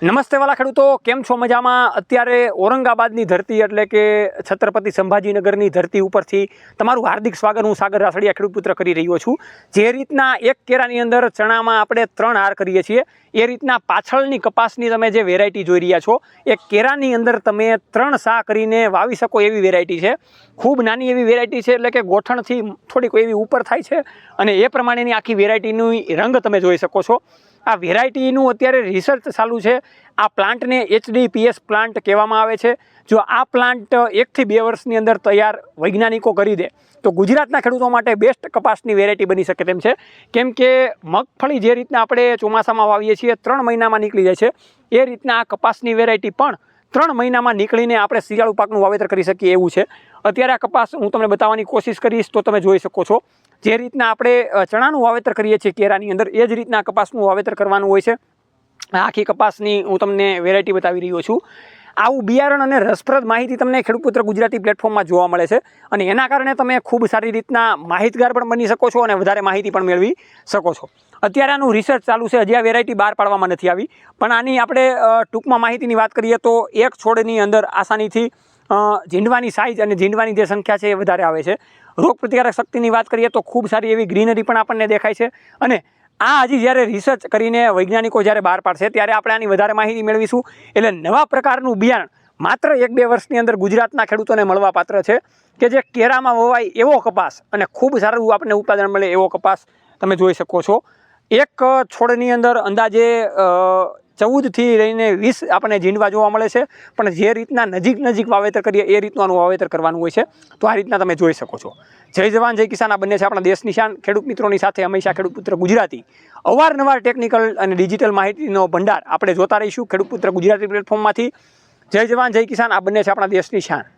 નમસ્તે વાલા ખેડૂતો, કેમ છો મજામાં? અત્યારે ઔરંગાબાદની ધરતી એટલે કે છત્રપતિ સંભાજીનગરની ધરતી ઉપરથી તમારું હાર્દિક સ્વાગત. હું સાગર રાસડિયા, ખેડૂત પુત્ર કરી રહ્યો છું. જે રીતના એક કેરાની અંદર ચણામાં આપણે ત્રણ હાર કરીએ છીએ, એ રીતના પાછળની કપાસની તમે જે વેરાયટી જોઈ રહ્યા છો, એ કેરાની અંદર તમે ત્રણ સા કરીને વાવી શકો એવી વેરાયટી છે. ખૂબ નાની એવી વેરાયટી છે એટલે કે ગોઠણથી થોડીક એવી ઉપર થાય છે અને એ પ્રમાણેની આખી વેરાયટીનું રંગ તમે જોઈ શકો છો. આ વેરાયટીનું અત્યારે રિસર્ચ ચાલુ છે. આ પ્લાન્ટને એચડીપીએસ પ્લાન્ટ કહેવામાં આવે છે. જો આ પ્લાન્ટ એકથી બે વર્ષની અંદર તૈયાર વૈજ્ઞાનિકો કરી દે, તો ગુજરાતના ખેડૂતો માટે બેસ્ટ કપાસની વેરાયટી બની શકે તેમ છે. કેમ કે મગફળી જે રીતના આપણે ચોમાસામાં વાવીએ છીએ, ત્રણ મહિનામાં નીકળી જાય છે. એ રીતના આ કપાસની વેરાયટી પણ ત્રણ મહિનામાં નીકળીને આપણે શિયાળુ પાકનું વાવેતર કરી શકીએ એવું છે. અત્યારે આ કપાસ હું તમને બતાવવાની કોશિશ કરીશ તો તમે જોઈ શકો છો. જે રીતના આપણે ચણાનું વાવેતર કરીએ છીએ કેરાની અંદર, એ જ રીતના કપાસનું વાવેતર કરવાનું હોય છે. આખી કપાસની હું તમને વેરાયટી બતાવી રહ્યો છું. આવું બિયારણ અને રસપ્રદ માહિતી તમને ખેડૂતપુત્ર ગુજરાતી પ્લેટફોર્મમાં જોવા મળે છે. અને એના કારણે તમે ખૂબ સારી રીતના માહિતગાર પણ બની શકો છો અને વધારે માહિતી પણ મેળવી શકો છો. અત્યારે આનું રિસર્ચ ચાલુ છે, હજી આ વેરાયટી બહાર પાડવામાં નથી આવી. પણ આની આપણે ટૂંકમાં માહિતીની વાત કરીએ તો એક છોડની અંદર આસાનીથી ઝીંડવાની સાઇઝ અને ઝીંડવાની જે સંખ્યા છે એ વધારે આવે છે. રોગ પ્રતિકારક શક્તિની વાત કરીએ તો ખૂબ સારી એવી ગ્રીનરી પણ આપણને દેખાય છે. અને આ હજી જ્યારે રિસર્ચ કરીને વૈજ્ઞાનિકો જ્યારે બહાર પાડશે, ત્યારે આપણે આની વધારે માહિતી મેળવીશું. એટલે નવા પ્રકારનું બિયારણ માત્ર એક બે વર્ષની અંદર ગુજરાતના ખેડૂતોને મળવા પાત્ર છે કે જે કેરામાં વવાય એવો કપાસ અને ખૂબ સારું આપણને ઉત્પાદન મળે એવો કપાસ તમે જોઈ શકો છો. એક છોડની અંદર અંદાજે ચૌદથી લઈને વીસ આપણને ઝીંડવા જોવા મળે છે. પણ જે રીતના નજીક નજીક વાવેતર કરીએ, એ રીતનું આનું વાવેતર કરવાનું હોય છે. તો આ રીતના તમે જોઈ શકો છો. જય જવાન, જય કિસાન, આ બંને છે આપણા દેશની શાન ખેડૂત મિત્રોની સાથે હંમેશા ખેડૂત પુત્ર ગુજરાતી. અવારનવાર ટેકનિકલ અને ડિજિટલ માહિતીનો ભંડાર આપણે જોતા રહીશું ખેડૂત પુત્ર ગુજરાતી પ્લેટફોર્મમાંથી. જય જવાન, જય કિસાન, આ બંને છે આપણા દેશની શાન